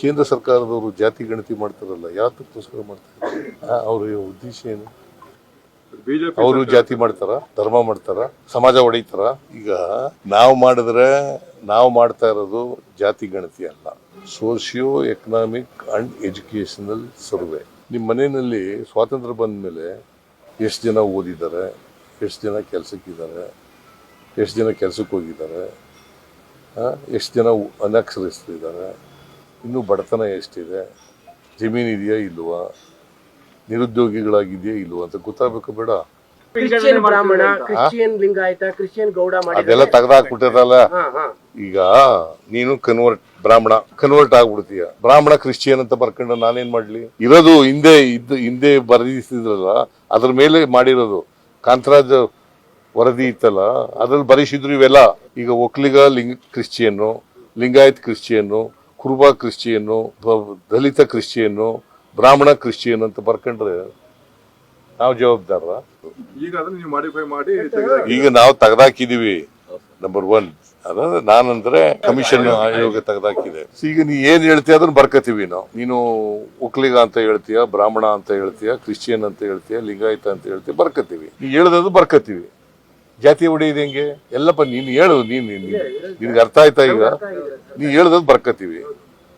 ಕೇಂದ್ರ ಸರ್ಕಾರದವರು ಜಾತಿ ಗಣತಿ ಮಾಡ್ತಾರಲ್ಲ ಯಾತಕ್ಕೋಸ್ಕರ ಮಾಡ್ತಾರೆ? ಅವರ ಉದ್ದೇಶ ಏನು? ಅವರು ಜಾತಿ ಮಾಡ್ತಾರ? ಧರ್ಮ ಮಾಡ್ತಾರ? ಸಮಾಜ ಹೊಡಿತಾರ ಈಗ ನಾವು ಮಾಡಿದ್ರೆ ನಾವು ಮಾಡ್ತಾ ಇರೋದು ಜಾತಿ ಗಣತಿ ಅಲ್ಲ. Socio economic and educational survey. ನಿಮ್ಮ ಮನೆಯಲ್ಲಿ ಸ್ವಾತಂತ್ರ್ಯ ಬಂದ ಮೇಲೆ ಎಷ್ಟು ಜನ ಓದಿದ್ದಾರೆ? ಎಷ್ಟು ಜನ ಕೆಲಸಕ್ಕಿದ್ದಾರೆ ಎಷ್ಟು ಜನ ಕೆಲಸಕ್ಕೆ ಹೋಗಿದ್ದಾರೆ? ಎಷ್ಟು ಜನ ಅನಕ್ಷರಸ್ಥರಿದ್ದಾರೆ? ಇನ್ನೂ ಬಡತನ ಎಷ್ಟಿದೆ? ಜಮೀನು ಇದೆಯಾ ಇಲ್ವಾ? ನಿರುದ್ಯೋಗಿಗಳಾಗಿದೆಯಾ ಇಲ್ವಾ ಅಂತ ಗೊತ್ತಾಗಬೇಕು ಬೇಡ. ಕ್ರಿಶ್ಚಿಯನ್ ಬ್ರಾಹ್ಮಣ ಕ್ರಿಶ್ಚಿಯನ್ ಲಿಂಗಾಯತ ಕ್ರಿಶ್ಚಿಯನ್ ಗೌಡ ಅದೆಲ್ಲ ತೆಗ್ದಾಕ್ಬಿಟ್ಟಿರಲ್ಲ ಈಗ ನೀನು ಕನ್ವರ್ಟ್ ಬ್ರಾಹ್ಮಣ ಕನ್ವರ್ಟ್ ಆಗ್ಬಿಡ್ತೀಯ. ಬ್ರಾಹ್ಮಣ ಕ್ರಿಶ್ಚಿಯನ್ ಅಂತ ಬರ್ಕೊಂಡು ನಾನೇನ್ ಮಾಡ್ಲಿ? ಇರೋದು ಹಿಂದೆ ಇದ್ದು ಹಿಂದೆ ಬರೆದಿಸಿದ್ರಲ್ಲ ಅದ್ರ ಮೇಲೆ ಮಾಡಿರೋದು. ಕಾಂತರಾಜ್ ವರದಿ ಇತ್ತಲ್ಲ ಅದ್ರಲ್ಲಿ ಬರೀಸಿದ್ರು ಇವೆಲ್ಲ. ಈಗ ಒಕ್ಲಿಗ ಲಿಂಗ ಕ್ರಿಶ್ಚಿಯನ್ನು ಲಿಂಗಾಯತ್ ಕ್ರಿಶ್ಚಿಯನ್ನು ಕುರುಬ ಕ್ರಿಶ್ಚಿಯನ್ನು ದಲಿತ ಕ್ರಿಶ್ಚಿಯನ್ನು ಬ್ರಾಹ್ಮಣ ಕ್ರಿಶ್ಚಿಯನ್ ಅಂತ ಬರ್ಕೊಂಡ್ರೆ ನಾವು ಜವಾಬ್ದಾರ? ಈಗ ಅದನ್ನ ನೀವು ಮಾಡಿಫೈ ಮಾಡಿ ಈಗ ನಾವು ತೆಗೆದಾಕಿದೀವಿ ನಂಬರ್ ಒನ್ ಅದಾದ್ರೆ ನಾನಂದ್ರೆ ಕಮಿಷನ್ ಆಯೋಗ ತೆಗೆದಾಕಿದೆ. ಈಗ ನೀ ಏನ್ ಹೇಳ್ತೀಯ ಅದನ್ನ ಬರ್ಕತೀವಿ ನಾವು. ನೀನು ಒಕ್ಲಿಗ ಅಂತ ಹೇಳ್ತೀಯ ಬ್ರಾಹ್ಮಣ ಅಂತ ಹೇಳ್ತೀಯ ಕ್ರಿಶ್ಚಿಯನ್ ಅಂತ ಹೇಳ್ತೀಯ ಲಿಂಗಾಯತ ಅಂತ ಹೇಳ್ತೀಯ ಬರ್ಕತೀವಿ. ನೀ ಹೇಳ್ದದು ಬರ್ಕತೀವಿ. ಜಾತಿ ಹೊಡೆಯೋದು ಹೆಂಗೆ? ಎಲ್ಲಪ್ಪ ನೀನು ಹೇಳು ನೀನ್ ನೀನ್- ನಿನ್ಗೆ ಅರ್ಥ ಆಯ್ತಾ ಈಗ? ನೀ ಹೇಳದ್ ಬರ್ಕತೀವಿ.